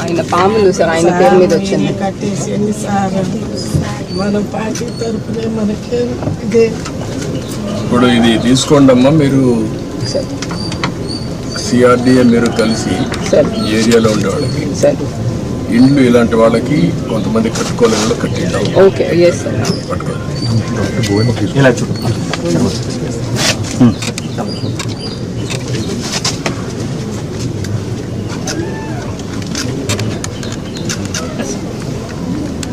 ఆయన పాములు సార్ ఆయన పేరు మీద వచ్చింది. కట్టేసేయండి సార్ మన పార్టీ తరఫునే మనకి ఇదే. ఇప్పుడు ఇది తీసుకోండి అమ్మా మీరు సార్. సిఆర్డిఏ మీరు కలిసి సార్. ఈ ఏరియాలో ఉండే వాళ్ళకి సార్. ఇండ్లు ఇలాంటి వాళ్ళకి కొంతమంది కట్టుకోలేని వాళ్ళు కట్టిద్దాం ఓకే ఎస్ సార్ పట్టుకోవాలి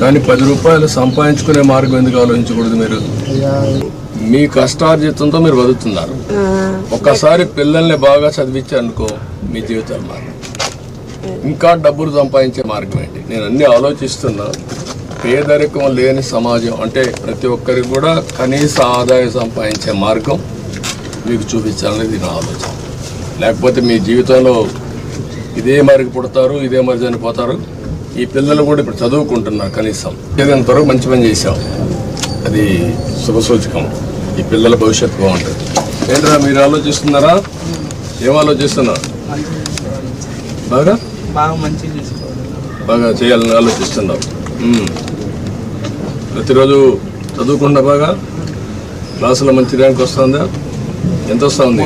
కానీ పది రూపాయలు సంపాదించుకునే మార్గం ఎందుకు ఆలోచించకూడదు మీరు? మీ కష్టార్జితంతో మీరు బతుకుతున్నారు. ఒక్కసారి పిల్లల్ని బాగా చదివించారనుకో మీ జీవితాలు మారు ఇంకా డబ్బులు సంపాదించే మార్గం ఏంటి? నేను అన్ని ఆలోచిస్తున్నా. పేదరికం లేని సమాజం అంటే ప్రతి ఒక్కరికి కూడా కనీస ఆదాయం సంపాదించే మార్గం మీకు చూపించాలనేది నా ఆలోచన. లేకపోతే మీ జీవితంలో ఇదే మరికి పుడతారు ఇదే మరి చనిపోతారు. ఈ పిల్లలు కూడా ఇప్పుడు చదువుకుంటున్నారు కనీసం. ఏదంత వరకు మంచి పని చేశాం అది శుభసూచకం. ఈ పిల్లల భవిష్యత్తు బాగుంటుంది. ఏంట్రా మీరు ఆలోచిస్తున్నారా? ఏం ఆలోచిస్తున్నారు? బాగా? బాగా చేయాలని ఆలోచిస్తున్నావు. ప్రతిరోజు చదువుకుండా బాగా? క్లాసులో మంచి ర్యాంక్ వస్తుందా? ఎంత వస్తుంది?